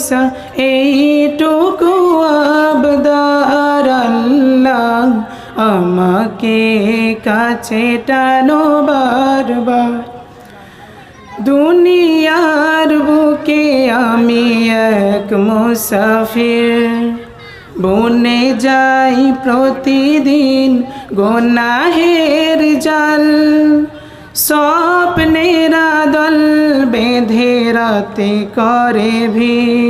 দিশা এইটুকু আবদার আল্লাহ আমাকে কাছে টানো বারবার। দুনিয়ার বুকে আমি এক মুসাফির, বনে যাই প্রতিদিন গোনাহের জাল। স্বপ্নেরা দল বেঁধে রাতে করে ভিড়।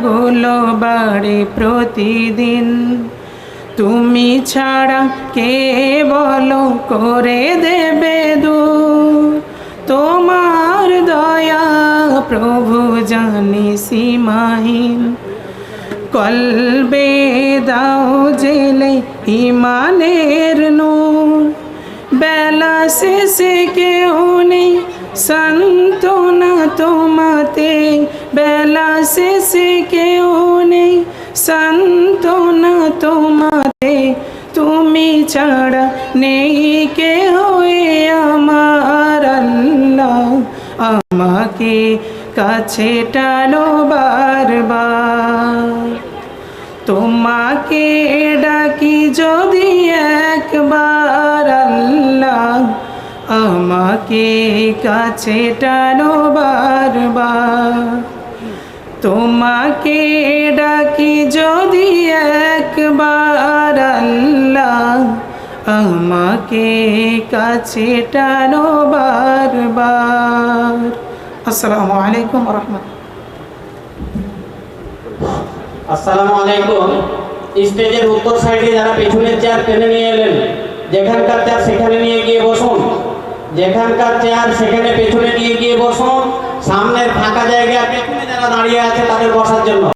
ব্যথাগুলো বাড়ে প্রতিদিন। তুমি ছাড়া কে বলো করে দেবে দু তোমার দয়া প্রভু জানি সীমাহীন। কলবে দাও জেলে ইমানের নূর। বেলা শেষে কেউ নেই সন্তনা তোমাতে। বেলা সে কেউ নেই সন্তনা তোমাতে তুমি ছাড়া নেই কে হয়ে আমার আল্লাহ আমাকে কাছে টানো বারবার। তোমাকে ডাকি যদি একবার আল্লাহ, আমাকে কাছে টানো বারবার। তোমাকে ডাকি যদি একবার আল্লাহ আমাকে কাছে টানো বারবার। আসসালামু আলাইকুম রহমতুল্লাহ আসসালামু আলাইকুম। স্টেজের উত্তর সাইডে যারা পেছনের চেয়ার টেনে নিয়ে এলেন, যেখানকার চেয়ার সেখানে নিয়ে গিয়ে বসুন। যেখানকার চেয়ার সেখানে পেছনে নিয়ে গিয়ে বসুন। সামনের ফাঁকা জায়গা পেছনে যারা দাঁড়িয়ে আছে তাদের বসার জন্য।